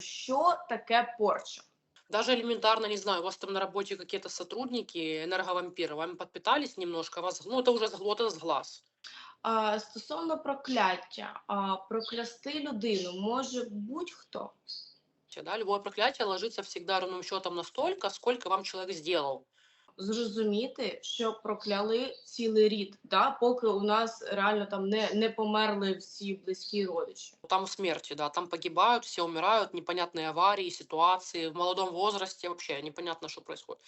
Що таке порча? Даже элементарно, не знаю, у вас там на работе какие-то сотрудники, энерговампиры, вами подпитались немножко, вас, ну, это уже с гл- это с глаз. А, стосовно прокляття, а, проклясти людину може будь-хто. Да? Любое проклятие ложится всегда ровным счетом настолько, сколько вам человек сделал. Зрозуміти, що прокляли цілий рід, да, поки у нас реально там не, не померли всі близькі родичі. Там смерті, да, там погибають, всі вмирають, непонятні аварії, ситуації В молодому возрасті. вообще непонятно, що происходит.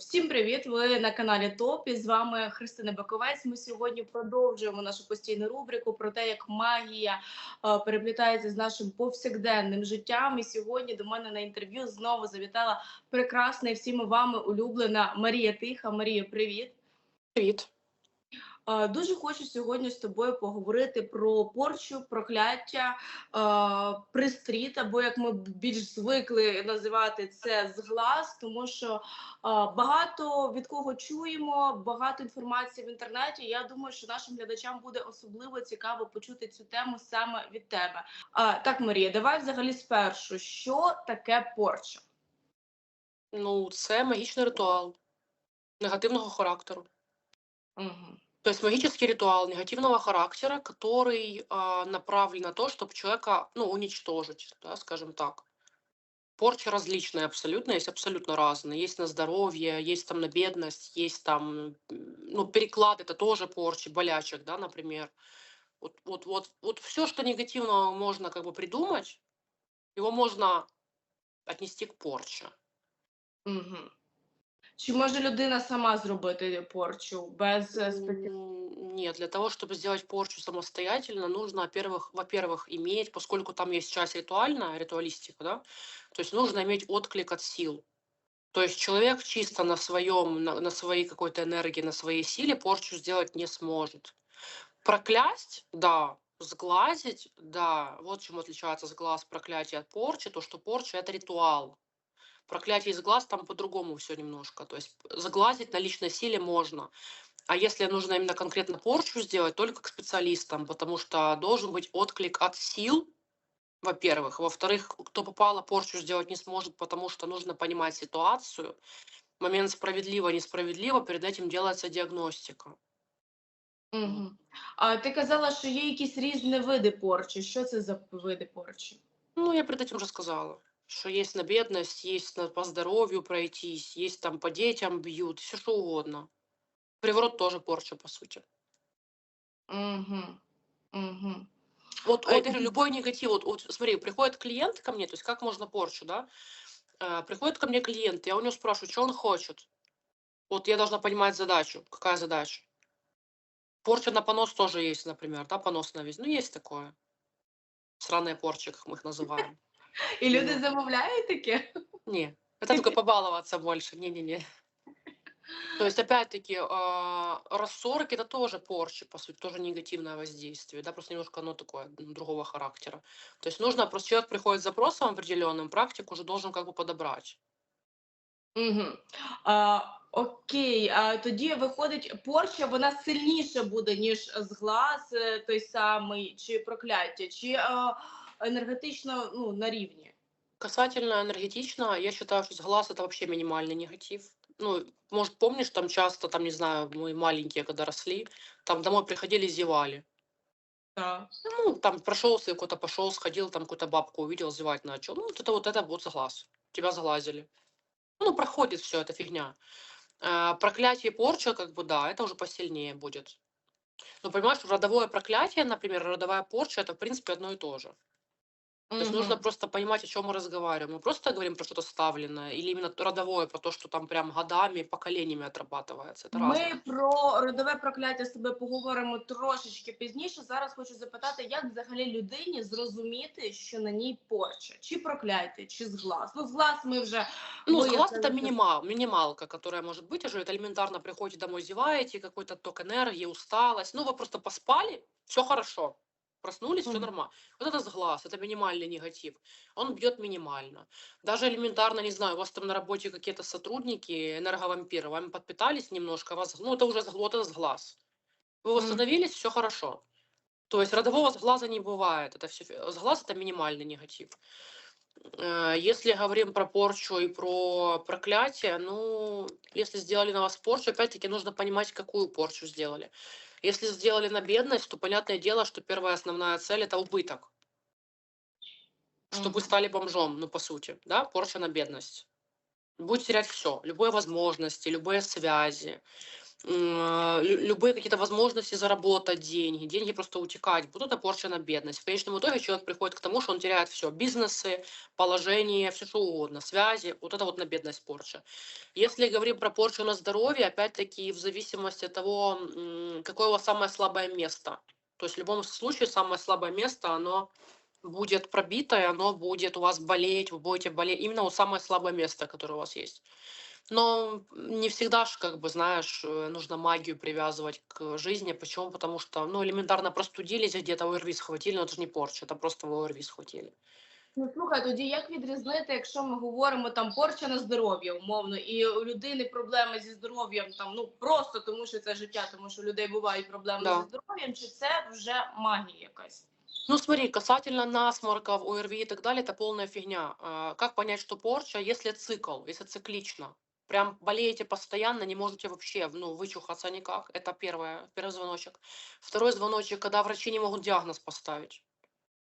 Всім привіт! Ви на каналі Топі. з вами Христина Баковець. Ми сьогодні продовжуємо нашу постійну рубрику про те, як магія е, переплітається з нашим повсякденним життям. І сьогодні до мене на інтерв'ю знову завітала прекрасна і всіми вами улюблена Марія Тиха. Марія, привіт! Привет. Е, Дуже хочу сьогодні з тобою поговорити про порчу, прокляття, е, пристріт, або як ми більш звикли називати це зглаз, тому що е, багато від кого чуємо, багато інформації в інтернеті. Я думаю, що нашим глядачам буде особливо цікаво почути цю тему саме від тебе. Так, Марія, давай взагалі спершу, що таке порча? Ну, це магічний ритуал негативного характеру. Угу. То есть магический ритуал негативного характера, который а, направлен на то, чтобы человека, ну, уничтожить, да, скажем так. Порча различная абсолютно, есть абсолютно разные. Есть на здоровье, есть там на бедность, есть там, ну, переклад это тоже порчи, болячек, да, например. Вот, вот, вот, вот все, что негативного можно как бы придумать, его можно отнести к порче. Угу. Чи може людина сама зробити порчу без е, спеціалістів? М, Нет, для того, чтобы сделать порчу самостоятельно, нужно, во-первых, во-первых, иметь, поскольку там есть часть ритуальная, ритуалистика, да, то есть нужно иметь отклик от сил. То есть человек чисто на своем, на, на своей какой-то энергии, на своей силе порчу сделать не сможет. Проклясть, да, сглазить, да, вот чем отличается сглаз проклятие от порчи, то что порча это ритуал. Проклятие из глаз там по-другому все немножко. То есть заглазить на личной силе можно. А если нужно именно конкретно порчу сделать, только к специалистам, потому что должен быть отклик от сил, во-первых. Во-вторых, кто попало, порчу сделать не сможет, потому что нужно понимать ситуацию. Момент справедливо-несправедливо, перед этим делается диагностика. Угу. А ти казала, що є якісь різні види порчі. Що це за види порчі? Ну, я перед этим уже сказала, что есть на бедность, есть на, по здоровью пройтись, есть там по детям бьют, все что угодно. Приворот тоже порча, по сути. Угу. Угу. Вот, А вот и- любой негатив, вот, вот смотри, приходит клиент ко мне, то есть как можно порчу, да? Э, приходит ко мне клиент, я у него спрашиваю, что он хочет. Вот я должна понимать задачу. Какая задача? Порча на понос тоже есть, например, да, понос на весь. Ну, есть такое. Сраные порчи, как мы их называем. І люди Ну. замовляють таке? Не, это только побаловаться больше. Не-не-не. То есть, опять-таки, а, рассорок это тоже порча, по сути, тоже негативное воздействие, да, просто немножко оно такое м, другого характера. То есть нужно, просто человек приходит с запросом определенным, практик уже должен как бы подобрать. Угу. А, окей, а тоді виходить, порча вона сильніша буде, ніж зглаз е, той самий, чи прокляття, чи а, енергетично ну, на рівні. Касательно энергетично, я считаю, что с глаз это вообще минимальный негатив. Ну, может, помнишь, там часто, там, не знаю, мы маленькие, когда росли, там домой приходили, зевали. Так. Ну, там прошелся, куда-то пошел, сходил, там какую-то бабку увидел, зевать начал. Ну, вот это вот это вот заглаз. Тебя заглазили. Ну, проходит все, это фигня. А, проклятие порча, как бы, да, это уже посильнее будет. Но понимаешь, родовое проклятие, например, родовая порча, это, в принципе, одно и то же. То есть нужно Мгм. просто понимать, о чем мы разговариваем. Мы просто говорим про что-то ставленное, или именно то родовое, про то, что там прям годами, поколениями отрабатывается. Это разное. Ми про родове прокляття з тобою поговоримо трошечки пізніше. Зараз хочу запитати, як взагалі людині зрозуміти, що на ній порча, чи прокляття, чи зглаз. Ну, зглаз ми вже Ну, выяснили, сглаз это что- минимал, минималка, которая может быть уже. Это элементарно приходите домой, зеваете, какой-то ток энергии, усталость. Ну, вы просто поспали, все хорошо. Проснулись, все Мгм. нормально. Вот это сглаз, это минимальный негатив. Он бьет минимально. Даже элементарно, не знаю, у вас там на работе какие-то сотрудники, энерговампиры, вами подпитались немножко, вас, ну, это уже сгл- вот это сглаз. Вы восстановились, все хорошо. То есть родового сглаза не бывает. Это все, сглаз это минимальный негатив. Э, Если говорим про порчу и про проклятие, ну, если сделали на вас порчу, опять-таки нужно понимать, какую порчу сделали. Если сделали на бедность, то понятное дело, что первая основная цель это убыток, чтобы стали бомжом, ну, по сути, да, порча на бедность. Будет терять все, любые возможности, любые связи, любые какие-то возможности заработать деньги, деньги просто утекать, будут это порча на бедность. В конечном итоге человек приходит к тому, что он теряет все, бизнесы, положение, все что угодно, связи, вот это вот на бедность порча. Если говорим про порчу на здоровье, опять-таки в зависимости от того, какое у вас самое слабое место. То есть в любом случае самое слабое место, оно будет пробитое, оно будет у вас болеть, вы будете болеть. Именно вот самое слабое место, которое у вас есть. Но не всегда же, как бы, знаешь, э, нужно магию привязывать к жизни. Почему? Потому что, ну, элементарно простудились где-то, ОРВИ схватили, но это же не порча, это просто вы ОРВИ схватили. Ну слухай, тоді як відрізнити, якщо ми говоримо там порча на здоров'я, умовно, і у людини проблеми зі здоров'ям, там ну просто тому, що це життя, тому що у людей бувають проблеми Да. зі здоров'ям, чи це вже магія якась? Ну, смотри, касательно насморков, ОРВИ и так далее, это полная фигня. А, Как понять, что порча, если цикл, если циклично? Прям болеете постоянно, не можете вообще ну, вычухаться никак. Это первое, первый звоночек. Второй звоночек, когда врачи не могут диагноз поставить.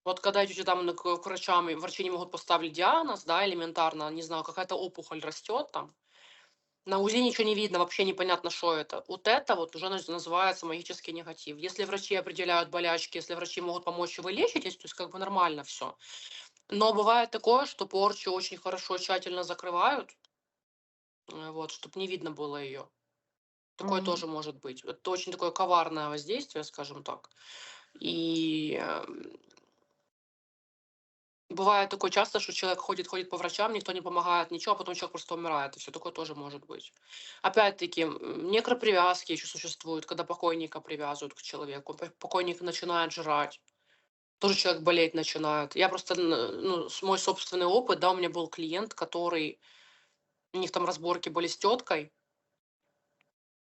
Вот когда идете там к врачам, врачи не могут поставить диагноз, да, элементарно, не знаю, какая-то опухоль растет там, на УЗИ ничего не видно, вообще непонятно, что это. Вот это вот уже наз- называется магический негатив. Если врачи определяют болячки, если врачи могут помочь, и вы лечитесь, то есть как бы нормально все. Но бывает такое, что порчу очень хорошо, тщательно закрывают, вот, чтобы не видно было ее. Такое Мгм. тоже может быть. Это очень такое коварное воздействие, скажем так. И эм, бывает такое часто, что человек ходит, ходит по врачам, никто не помогает, ничего, а потом человек просто умирает. И все такое тоже может быть. Опять-таки, некропривязки еще существуют, когда покойника привязывают к человеку. Покойник начинает жрать. Тоже человек болеть начинает. Я просто, ну, мой собственный опыт, да, у меня был клиент, который, у них там разборки были с теткой,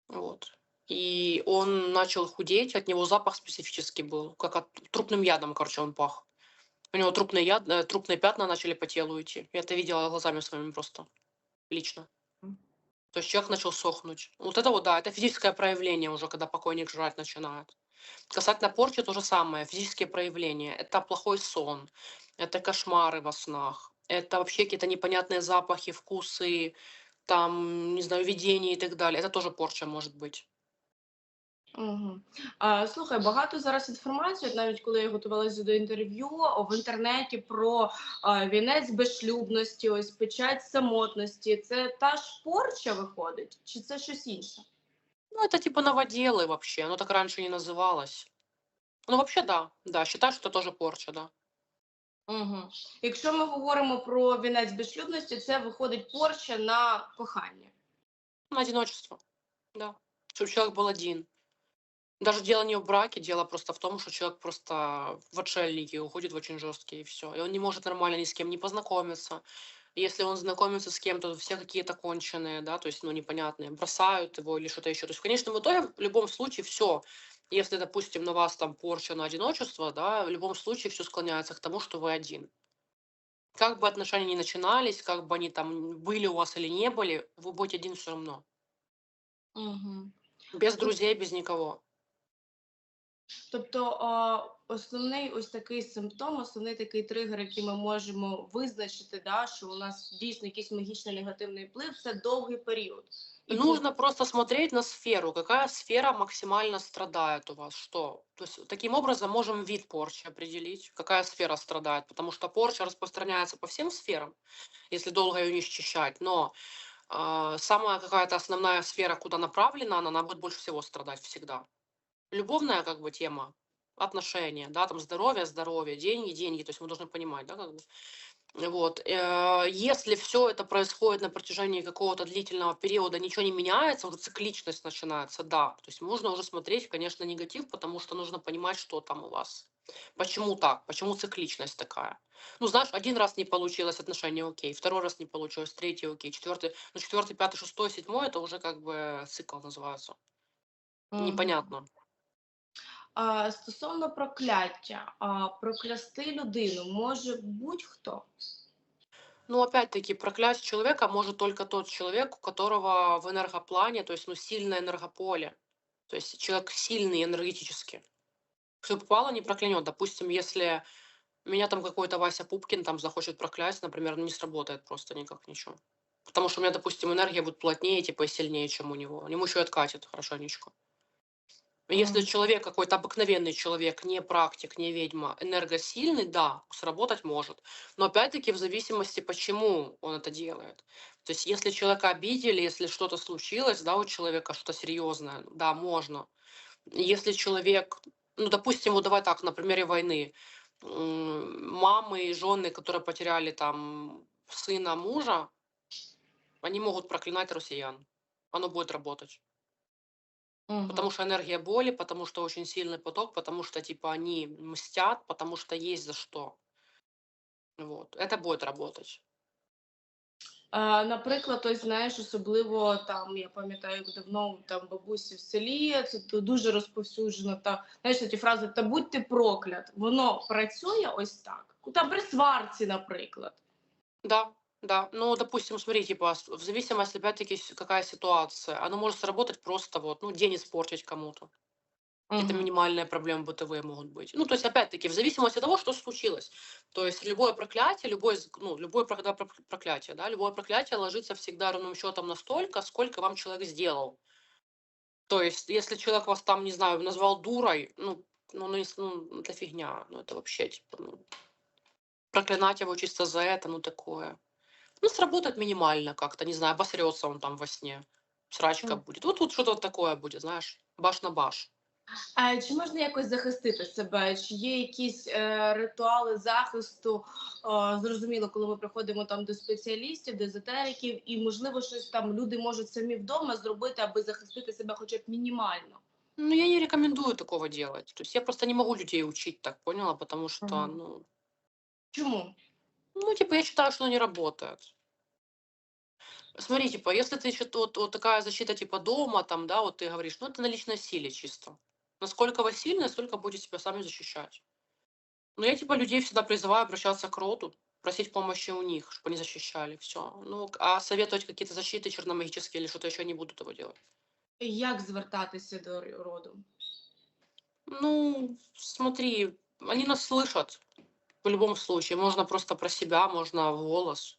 вот. И он начал худеть, от него запах специфический был, как от трупным ядом, короче, он пах. У него трупные, яд, э, трупные пятна начали по телу идти. Я это видела глазами своими просто, лично. То есть человек начал сохнуть. Вот это вот, да, это физическое проявление уже, когда покойник жрать начинает. Касательно порчи то же самое, физические проявления. Это плохой сон, это кошмары во снах, это вообще какие-то непонятные запахи, вкусы, там, не знаю, видения и так далее. Это тоже порча может быть. Угу. А, слухай, багато зараз інформації, от навіть коли я готувалася до інтерв'ю о, в інтернеті про а, вінець безшлюбності, ось печать самотності. Це та ж порча виходить, чи це щось інше? Ну, это типа новоделы вообще, оно так раньше не называлось. Ну, вообще, да, да, считаю, что это тоже порча, да. Угу. Якщо ми говоримо про вінець безшлюбності, це виходить порча на кохання. На одиночество, да. Чтобы человек был один. Даже дело не в браке, дело просто в том, что человек просто в отшельники уходит в очень жесткие и все. И он не может нормально ни с кем не познакомиться. И Если он знакомится с кем-то, то все какие-то конченые, да, то есть, ну, непонятные, бросают его или что-то еще. То есть, в конечном итоге, в любом случае, все. Если, допустим, на вас там порча на одиночество, да, в любом случае все склоняется к тому, что вы один. Как бы отношения ни начинались, как бы они там были у вас или не были, вы будете один все равно. Угу. Без друзей, без никого. Тобто а, основний ось такий симптом, основний такий тригер, який ми можемо визначити, да, що у нас дійсно якийсь магічний негативний вплив, це довгий період. І це- Нужно просто смотреть на сферу, какая сфера максимально страдает у вас, что. То есть таким образом можем вид порчи определить, какая сфера страдает, потому что порча распространяется по всем сферам, если долго ее не счищать, но а, самая какая-то основная сфера, куда направлена, она, она будет больше всего страдать всегда. Любовная как бы тема, отношения, да, там здоровье, здоровье, деньги, деньги, то есть мы должны понимать, да, как бы. Вот. э, Если все это происходит на протяжении какого-то длительного периода, ничего не меняется, уже цикличность начинается, да. То есть можно уже смотреть, конечно, негатив, потому что нужно понимать, что там у вас. Почему так? Почему цикличность такая? Ну, знаешь, один раз не получилось отношения, окей, второй раз не получилось, третий, окей, четвертый, ну, четвертый, пятый, шестой, седьмой, это уже как бы цикл называется. Мгм. Непонятно. А, стосовно прокляття, а, проклясти людину може будь-хто. Ну, опять-таки, проклясть человека может только тот человек, у которого в энергоплане, то есть, ну, сильное энергополе. То есть человек сильный энергетически. Кто попало, не проклянет. Допустим, если меня там какой-то Вася Пупкин там захочет проклясть, например, ну, не сработает просто никак ничего. Потому что у меня, допустим, энергия будет плотнее, типа, сильнее, чем у него. Ему еще и откатит хорошенечко. Если человек какой-то обыкновенный человек, не практик, не ведьма, энергосильный, да, сработать может. Но опять-таки в зависимости, почему он это делает. То есть если человека обидели, если что-то случилось, да, у человека что-то серьезное, да, можно. Если человек, ну, допустим, вот давай так, на примере войны, мамы и жены, которые потеряли там сына, мужа, они могут проклинать россиян. Оно будет работать. Мгм. Потому что энергия боли, потому что очень сильный поток, потому что типа они мстят, потому что есть за что. Вот. Это будет работать. А, наприклад, ось знаєш, особливо там, я пам'ятаю, як давно там бабусі в селі, це ду- дуже розповсюджено. Та знаєш ті фрази та будь ти проклят. Воно працює ось так. Там при сварці, наприклад. Да, Да. Ну, допустим, смотри, типа, с- в зависимости, опять-таки, с- какая ситуация. Оно может сработать просто вот, ну, день испортить кому-то. Какие-то Мгм. минимальные проблемы бытовые могут быть. Ну, то есть, опять-таки, в зависимости от того, что случилось. То есть, любое проклятие, любое, з- ну, любое прокля- прок- проклятие, да, любое проклятие ложится всегда ровным счетом настолько, сколько вам человек сделал. То есть, если человек вас там, не знаю, назвал дурой, ну, ну, ну, ну это фигня, ну, это вообще, типа, ну, проклинать его чисто за это, ну, такое. Ну, сработает минимально как-то, не знаю, обосрется он там во сне, срачка Мгм. будет. Вот тут что-то такое будет, знаешь, баш на баш. А чи можна якось захистити себе? Чи є якісь е, ритуали захисту? Е, зрозуміло, коли ми приходимо там до спеціалістів, до езотериків, і можливо щось там люди можуть самі вдома зробити, аби захистити себе хоча б мінімально. Ну, я не рекомендую такого делать. То есть я просто не могу людей учить так, поняла? Потому что, Мгм. ну, Чому? Ну, типа, я считаю, что оно не работает. Смотри, типа, если ты что-то вот, вот такая защита типа дома, там, да, вот ты говоришь, ну это на личной силе чисто. Насколько вы сильны, настолько будете себя сами защищать. Но я типа людей всегда призываю обращаться к роду, просить помощи у них, чтобы они защищали все. Ну, а советовать какие-то защиты черномагические или что-то еще не буду этого делать. Як звертатися до роду? Ну, смотри, они нас слышат в любом случае. Можно просто про себя, можно в голос.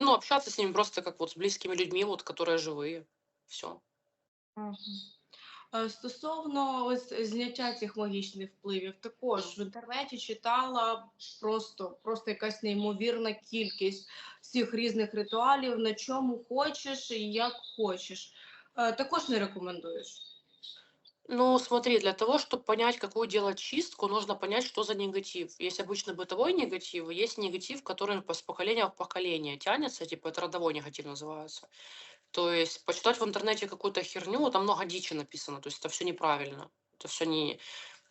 Ну, общаться с ними просто как вот с близкими людьми, вот, которые живые. Все. Е, Стосовно ось зняття цих магічних впливів, також в інтернеті читала просто, просто якась неймовірна кількість всіх різних ритуалів, на чому хочеш і як хочеш. Е, Також не рекомендуєш. Ну, смотри, для того, чтобы понять, какую делать чистку, нужно понять, что за негатив. Есть обычно бытовой негатив, есть негатив, который с поколения в поколение тянется, типа это родовой негатив называется. То есть почитать в интернете какую-то херню, там много дичи написано, то есть это все неправильно. Это все не...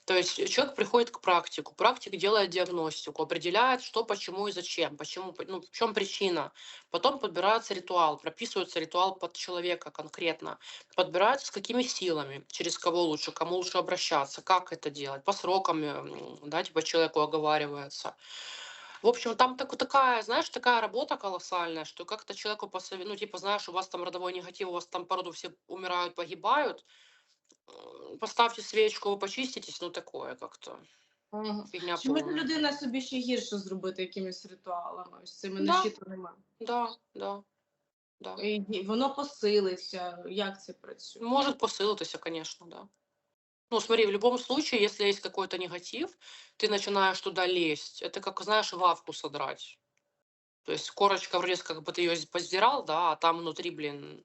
То есть человек приходит к практику, практик делает диагностику, определяет, что, почему и зачем, почему, ну, в чем причина. Потом подбирается ритуал, прописывается ритуал под человека конкретно подбирается с какими силами, через кого лучше, кому лучше обращаться, как это делать, по срокам, м, да, типа человеку оговаривается. В общем, там так, такая, знаешь, такая работа колоссальная, что как-то человеку посовет, ну, типа, знаешь, у вас там родовой негатив, у вас там по роду все умирают, погибают, м, поставьте свечку, вы почиститесь, ну, такое как-то, фигня Чи може полная. людина собі ще гірше зробити якимись ритуалами, ось цими Да. нещитаними? Да, да, да. І і воно посилиться. Як це працює? Может посылаться, конечно, да. Ну, смотри, в любом случае, если есть какой-то негатив, ты начинаешь туда лезть. Это как, знаешь, вавку содрать. То есть корочка вроде как бы ты ее поздирал, да, а там внутри, блин,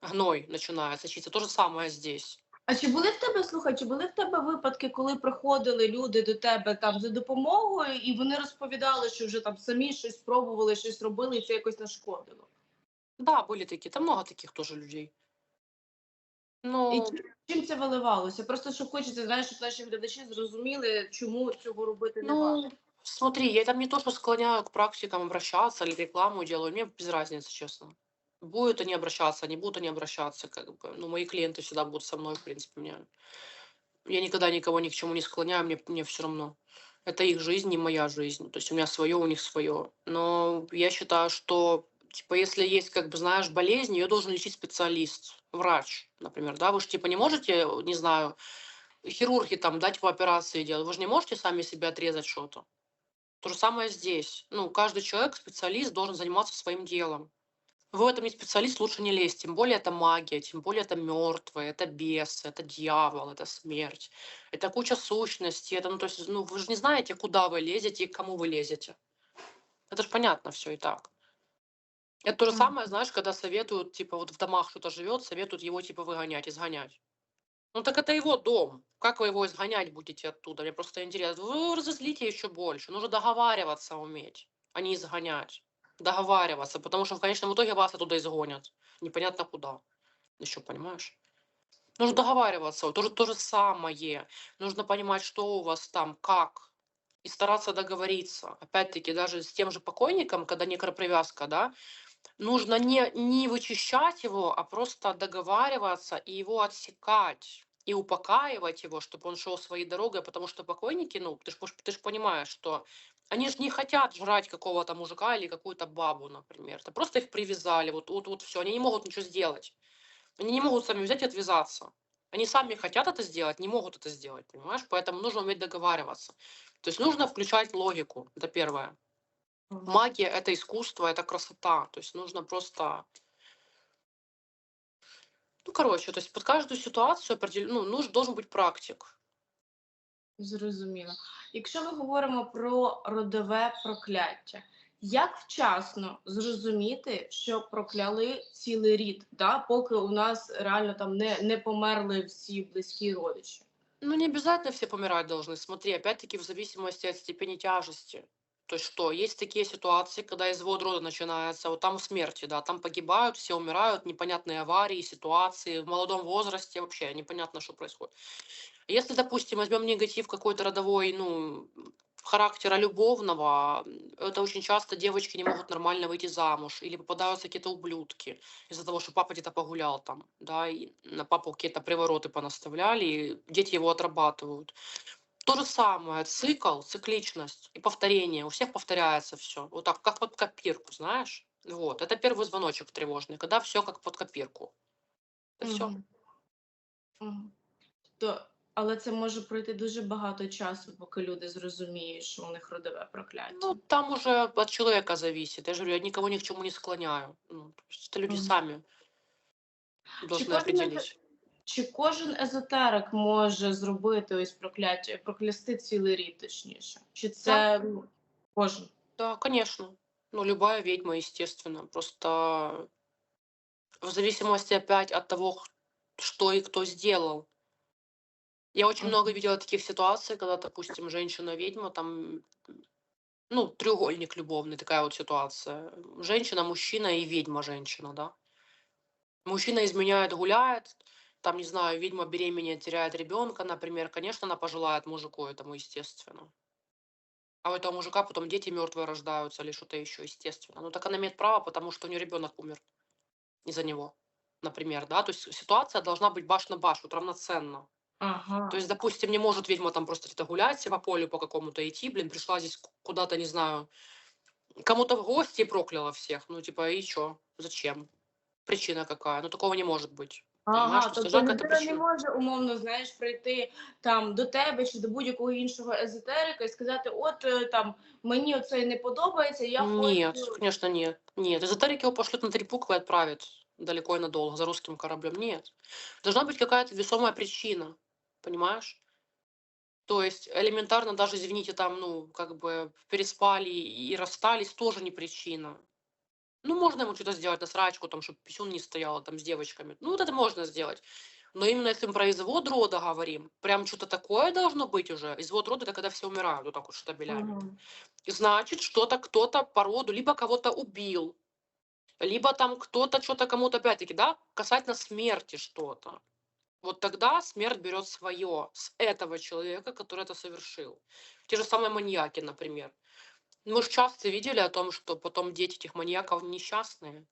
гной начинает сочиться. То же самое здесь. А чи були в тебе слухай, чи були в тебе випадки, коли приходили люди до тебе там за допомогою, і вони розповідали, що вже там самі щось спробували, щось робили, і це якось нашкодило? Да, были такие. Там много таких тоже людей. І Ну, чим, чим це виливалося? Просто що хочеться, знаєш, щоб наші глядачі зрозуміли, чому цього робити не варто. ну, смотри, я там не то, что склоняю к практикам обращаться или рекламу делаю, мне без разницы, честно. Будут они обращаться, не будут они обращаться, как бы. Ну, мои клиенты всегда будут со мной, в принципе, мне Я никогда никого ни к чему не склоняю, мне, мне все равно. Это их жизнь, не моя жизнь. То есть у меня свое, у них свое. Но я считаю, что типа если есть, как бы, знаешь, болезнь, ее должен лечить специалист, врач, например, да, вы же типа не можете, не знаю, хирурги там, да, типа операции делать, вы же не можете сами себе отрезать что-то. То же самое здесь. Ну, каждый человек, специалист, должен заниматься своим делом. Вы в этом не специалист, лучше не лезть. Тем более это магия, тем более это мертвые, это бесы, это дьявол, это смерть. Это куча сущностей. Это, ну, то есть, ну, вы же не знаете, куда вы лезете и к кому вы лезете. Это же понятно все и так. Это то же самое, знаешь, когда советуют, типа, вот в домах кто-то живет, советуют его, типа, выгонять, изгонять. Ну так это его дом. Как вы его изгонять будете оттуда? Мне просто интересно. Вы разозлите еще больше. Нужно договариваться уметь, а не изгонять. Договариваться, потому что в конечном итоге вас оттуда изгонят. Непонятно куда. Еще, понимаешь? Нужно договариваться. То же, то же самое. Нужно понимать, что у вас там, как. И стараться договориться. Опять-таки, даже с тем же покойником, когда некропривязка, да, нужно не, не вычищать его, а просто договариваться и его отсекать и упокаивать его, чтобы он шел своей дорогой, потому что покойники, ну, ты же ты ж понимаешь, что они же не хотят жрать какого-то мужика или какую-то бабу, например. Это просто их привязали, вот, вот, вот все, они не могут ничего сделать. Они не могут сами взять и отвязаться. Они сами хотят это сделать, не могут это сделать, понимаешь? Поэтому нужно уметь договариваться. То есть нужно включать логику, это первое. Магия – это искусство, это красота. То есть нужно просто... Ну, короче, то есть под каждую ситуацию определен... ну, нужен, должен быть практик. Зрозуміло. Якщо ми говоримо про родове прокляття, як вчасно зрозуміти, що прокляли цілий рід, да, поки у нас реально там не, не померли всі близькі родичі? Ну, не обязательно все помирать должны. Смотри, опять-таки в зависимости от степени тяжести. То есть что, есть такие ситуации, когда извод рода начинается, вот там смерти, да, там погибают, все умирают, непонятные аварии, ситуации, в молодом возрасте вообще непонятно, что происходит. Если, допустим, возьмем негатив какой-то родовой, ну, характера любовного, это очень часто девочки не могут нормально выйти замуж, или попадаются какие-то ублюдки из-за того, что папа где-то погулял там, да, и на папу какие-то привороты понаставляли, и дети его отрабатывают. То же самое, цикл, цикличность и повторение. У всех повторяется все. Вот так, как под копирку, знаешь? Вот. Это первый звоночек тревожный, когда все как под копирку. Это все. Мгм. Мгм. То, але це може пройти дуже багато часу, поки люди зрозуміють, що у них родове прокляття. Ну, там уже от человека зависит. Я же говорю, я никого ни к чему не склоняю. Ну, то есть это люди Мгм. сами должны кожен определить. Чи кожен езотерик може зробити ось прокляття, проклясти цілий рід, точніше? Чи це ну, кожен? Да, конечно. Ну, любая ведьма, естественно. Просто в зависимости опять от того, что и кто сделал. Я очень много Мгм. видела таких ситуаций, когда, допустим, женщина-ведьма, там, ну, треугольник любовный, такая вот ситуация. Женщина, мужчина и ведьма-женщина, да. Мужчина изменяет, гуляет, там, не знаю, ведьма беременеет, теряет ребенка, например. Конечно, она пожелает мужику этому, естественно. А у этого мужика потом дети мертвые рождаются или что-то еще, естественно. Ну, так она имеет право, потому что у нее ребенок умер из-за него, например, да. То есть ситуация должна быть баш на баш, вот равноценно. Ага. То есть, допустим, не может ведьма там просто где-то гулять по полю по какому-то идти, блин, пришла здесь куда-то, не знаю, кому-то в гости и прокляла всех. Ну, типа, и чё? Зачем? Причина какая? Ну, такого не может быть. Понимаешь, Ага, то есть тобто должна какая-то людина не причина. може умовно знаєш прийти там до тебе чи до будь-якого іншого езотерика і сказати: от е, там мені оце не подобається, я Нет, хочу. конечно, нет. Нет. Эзотерики его пошлют на три буквы и отправят далеко и надолго за русским кораблем. Нет. Должна быть какая-то весомая причина. Понимаешь? То есть элементарно даже, извините, там, ну, как бы переспали и расстались, тоже не причина. Ну, можно ему что-то сделать на срачку, там, чтобы писюн не стояла там с девочками. Ну, вот это можно сделать. Но именно если мы про извод рода говорим, прям что-то такое должно быть уже. Извод рода это когда все умирают вот так вот штабелями. Мгм. Значит, что-то кто-то по роду либо кого-то убил, либо там кто-то что-то кому-то опять-таки, да, касательно смерти что-то. Вот тогда смерть берет свое с этого человека, который это совершил. Те же самые маньяки, например. Мы же часто видели о том, что потом дети этих маньяков несчастные.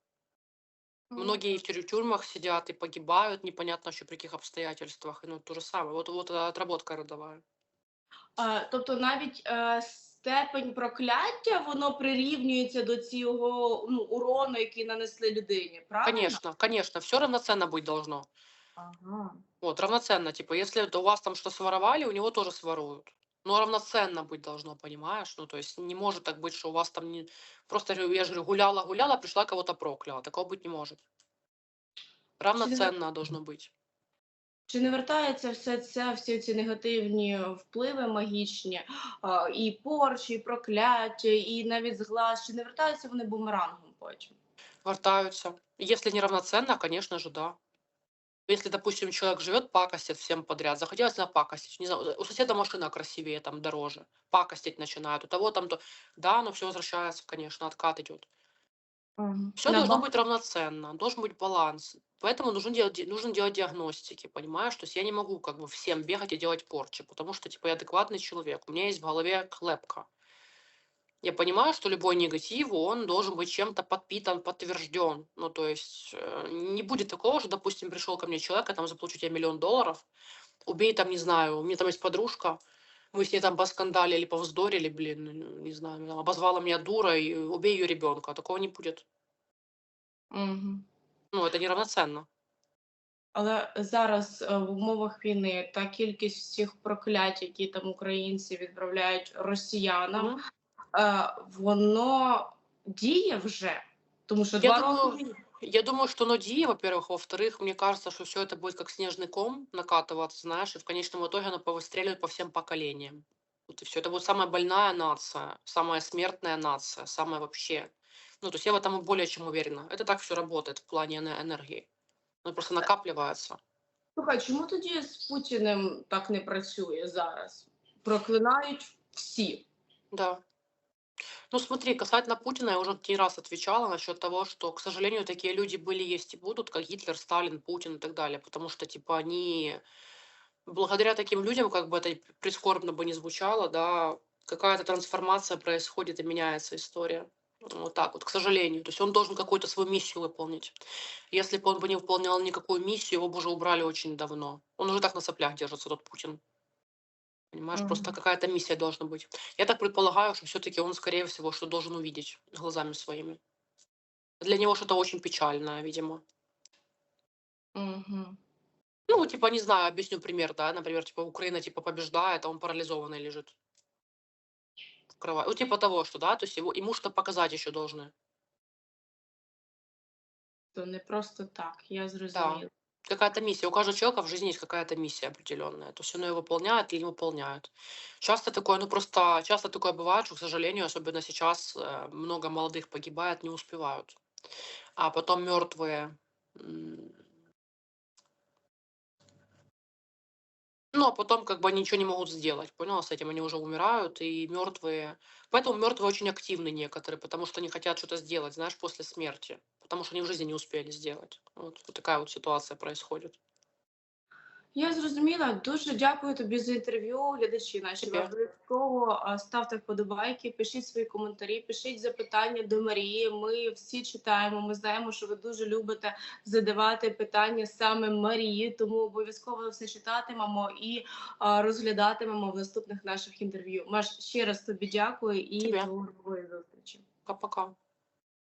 Многие и в тюрю- тюрьмах сидят и погибают, непонятно еще при каких обстоятельствах. И ну, то же самое. Вот, вот э, отработка родовая. А, тобто навіть е, степень прокляття воно прирівнюється до цього ну, урону, який нанесли людині, правильно? Конечно, конечно, все равноценно быть должно. Ага. Вот, равноценно. Типа, если у вас там что своровали, у него тоже своруют. Но равноценно быть должно, понимаешь? Ну, то есть не может так быть, что у вас там не... Просто, я же говорю, гуляла-гуляла, пришла, кого-то прокляла. Такого быть не может. Равноценно должно быть. Чи не вертається все це, всі ці негативні впливи магічні, а, і порчі, і прокляття, і навіть зглаз, чи не вертаються вони бумерангом потім? Вертаются. Если неравноценно, конечно же, да. Если, допустим, человек живет, пакостит всем подряд, захотелось напакостить, не знаю, у соседа машина красивее, там, дороже, пакостить начинает, у того там, то, да, но все возвращается, конечно, откат идет. Все На должно ба- быть равноценно, должен быть баланс. Поэтому нужно делать, нужно делать диагностики, понимаешь? То есть я не могу как бы всем бегать и делать порчи, потому что, типа, я адекватный человек, у меня есть в голове клепка Я понимаю, что любой негатив, он должен быть чем-то подпитан, подтвержден. Ну, то есть э, не будет такого, что, допустим, пришел ко мне человек, я там заплачу тебе миллион долларов, убей там, не знаю, у меня там есть подружка, мы с ней там поскандалили, повздорили, блин, ну, не знаю, там, обозвала меня дура и убей ее ребенка. Такого не будет. Мгм. Ну, это неравноценно. Але зараз е, в умовах війни та кількість всіх проклять, які там українці відправляють росіянам, Мгм. е, воно діє вже. Тому що Я два думаю, роки. Я думаю, что оно дие, во-первых. Во-вторых, мне кажется, что все это будет как снежный ком накатываться, знаешь, и в конечном итоге оно повыстреливает по всем поколениям. Вот и все. Это будет самая больная нация, самая смертная нация, самая вообще. Ну, то есть я в этом более чем уверена. Это так все работает в плане эне- энергии. Оно просто накапливается. Слухай, чому тоді з Путіним так не працює зараз? Проклинають всі. Да. Ну, смотри, касательно Путина, я уже не раз отвечала насчет того, что, к сожалению, такие люди были, есть и будут, как Гитлер, Сталин, Путин и так далее, потому что, типа, они, благодаря таким людям, как бы это прискорбно бы не звучало, да, какая-то трансформация происходит и меняется история. Вот так вот, к сожалению. То есть он должен какую-то свою миссию выполнить. Если бы он бы не выполнял никакую миссию, его бы уже убрали очень давно. Он уже так на соплях держится, тот Путин. Понимаешь, просто Мгм. какая-то миссия должна быть. Я так предполагаю, что все-таки он, скорее всего, что должен увидеть глазами своими. Для него что-то очень печальное, видимо. Угу. Ну, типа, не знаю, объясню пример, да, например, типа, Украина, типа, побеждает, а он парализованный лежит. В кровати. Ну, типа того, что, да, то есть его, ему что показать еще должны. То не просто так, я зрозуміла. Какая-то миссия. У каждого человека в жизни есть какая-то миссия определенная. То есть он ее выполняет или не выполняет. Часто такое, ну просто часто такое бывает, что, к сожалению, особенно сейчас э, много молодых погибает, не успевают. А потом мертвые. Ну, а потом как бы они ничего не могут сделать, понял, с этим они уже умирают, и мертвые. Поэтому мертвые очень активны некоторые, потому что они хотят что-то сделать, знаешь, после смерти. Потому что они в жизни не успели сделать. Вот, вот такая вот ситуация происходит. Я зрозуміла. Дуже дякую тобі за інтерв'ю. Глядачі наші обов'язково а, ставте вподобайки, пишіть свої коментарі, пишіть запитання до Марії. Ми всі читаємо. Ми знаємо, що ви дуже любите задавати питання саме Марії, тому обов'язково все читатимемо і а, розглядатимемо в наступних наших інтерв'ю. Маш ще раз тобі дякую і Тебе. до нової зустрічі. Пока-пока.